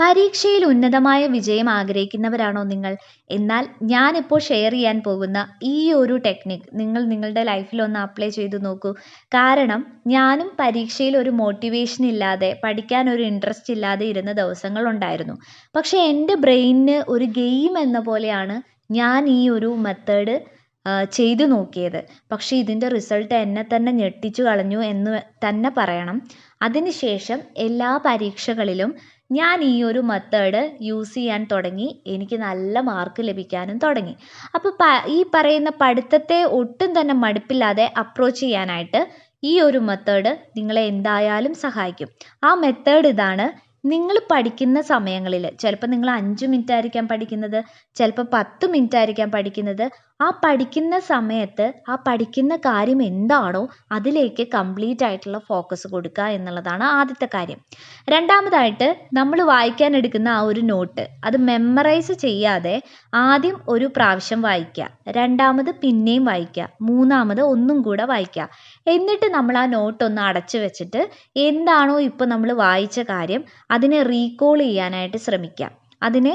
പരീക്ഷയിൽ ഉന്നതമായ വിജയം ആഗ്രഹിക്കുന്നവരാണോ നിങ്ങൾ? എന്നാൽ ഞാനിപ്പോൾ ഷെയർ ചെയ്യാൻ പോകുന്ന ഈ ഒരു ടെക്നിക്ക് നിങ്ങൾ നിങ്ങളുടെ ലൈഫിൽ ഒന്ന് അപ്ലൈ ചെയ്തു നോക്കൂ. കാരണം ഞാനും പരീക്ഷയിൽ ഒരു മോട്ടിവേഷൻ ഇല്ലാതെ പഠിക്കാൻ ഒരു ഇൻട്രസ്റ്റ് ഇല്ലാതെ ഇരുന്ന ദിവസങ്ങൾ ഉണ്ടായിരുന്നു. പക്ഷേ എന്റെ ബ്രെയിനിന് ഒരു ഗെയിം എന്ന പോലെയാണ് ഞാൻ ഈ ഒരു മെത്തേഡ് ചെയ്തു നോക്കിയത്. പക്ഷേ ഇതിന്റെ റിസൾട്ട് എന്നെ തന്നെ ഞെട്ടിച്ചു കളഞ്ഞു എന്ന് തന്നെ പറയണം. അതിനുശേഷം എല്ലാ പരീക്ഷകളിലും ഞാൻ ഈ ഒരു മെത്തേഡ് യൂസ് ചെയ്യാൻ തുടങ്ങി. എനിക്ക് നല്ല മാർക്ക് ലഭിക്കാനും തുടങ്ങി. അപ്പോൾ ഈ പറയുന്ന പഠിത്തത്തെ ഒട്ടും തന്നെ മടുപ്പില്ലാതെ അപ്രോച്ച് ചെയ്യാനായിട്ട് ഈ ഒരു മെത്തേഡ് നിങ്ങളെ എന്തായാലും സഹായിക്കും. ആ മെത്തേഡ് ഇതാണ് നിങ്ങൾ പഠിക്കുന്ന സമയങ്ങളിൽ. ചിലപ്പോൾ നിങ്ങൾ അഞ്ച് മിനിറ്റ് ആയിരിക്കാം പഠിക്കുന്നത് ചിലപ്പോൾ പത്ത് മിനിറ്റ് ആയിരിക്കാം പഠിക്കുന്നത്. ആ പഠിക്കുന്ന സമയത്ത് ആ പഠിക്കുന്ന കാര്യം എന്താണോ അതിലേക്ക് കംപ്ലീറ്റ് ആയിട്ടുള്ള ഫോക്കസ് കൊടുക്കുക എന്നുള്ളതാണ് ആദ്യത്തെ കാര്യം. രണ്ടാമതായിട്ട് നമ്മൾ വായിക്കാൻ എടുക്കുന്ന ആ ഒരു നോട്ട് അത് മെമ്മറൈസ് ചെയ്യാതെ ആദ്യം ഒരു പ്രാവശ്യം വായിക്കുക. രണ്ടാമത് പിന്നെയും വായിക്കുക. മൂന്നാമത് ഒന്നും കൂടെ വായിക്കുക. എന്നിട്ട് നമ്മൾ ആ നോട്ട് ഒന്ന് അടച്ചു വെച്ചിട്ട് എന്താണോ ഇപ്പോൾ നമ്മൾ വായിച്ച കാര്യം അതിനെ റീകോൾ ചെയ്യാനായിട്ട് ശ്രമിക്കുക. അതിനെ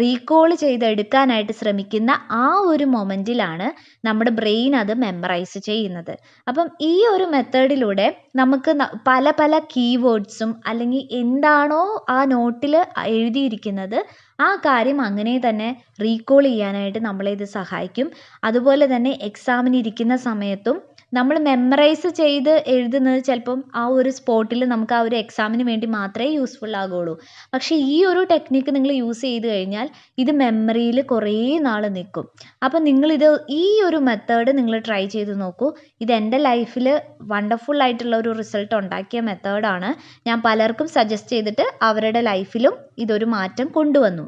റീകോൾ ചെയ്തെടുക്കാനായിട്ട് ശ്രമിക്കുന്ന ആ ഒരു മൊമെന്റിലാണ് നമ്മുടെ ബ്രെയിൻ അത് മെമ്മറൈസ് ചെയ്യുന്നത്. അപ്പം ഈ ഒരു മെത്തേഡിലൂടെ നമുക്ക് പല പല കീവേഡ്സും അല്ലെങ്കിൽ എന്താണോ ആ നോട്ടിൽ എഴുതിയിരിക്കുന്നത് ആ കാര്യം അങ്ങനെ തന്നെ റീകോൾ ചെയ്യാനായിട്ട് നമ്മളെ ഇത് സഹായിക്കും. അതുപോലെ തന്നെ എക്സാമിന് ഇരിക്കുന്ന സമയത്തും നമ്മൾ മെമ്മറൈസ് ചെയ്ത് എഴുതുന്നത് ചിലപ്പം ആ ഒരു സ്പോട്ടിൽ നമുക്ക് ആ ഒരു എക്സാമിന് വേണ്ടി മാത്രമേ യൂസ്ഫുൾ ആകുള്ളൂ പക്ഷേ ഈ ഒരു ടെക്നിക്ക് നിങ്ങൾ യൂസ് ചെയ്ത് കഴിഞ്ഞാൽ ഇത് മെമ്മറിയിൽ കുറേ നാൾ നിൽക്കും. അപ്പം നിങ്ങളിത് ഈ ഒരു മെത്തേഡ് നിങ്ങൾ ട്രൈ ചെയ്ത് നോക്കൂ. ഇത് എന്റെ ലൈഫിൽ വണ്ടർഫുൾ ആയിട്ടുള്ള ഒരു റിസൾട്ട് ഉണ്ടാക്കിയ മെത്തേഡാണ് ഞാൻ പലർക്കും സജസ്റ്റ് ചെയ്തിട്ട് അവരുടെ ലൈഫിലും ഇതൊരു മാറ്റം കൊണ്ടുവന്നു.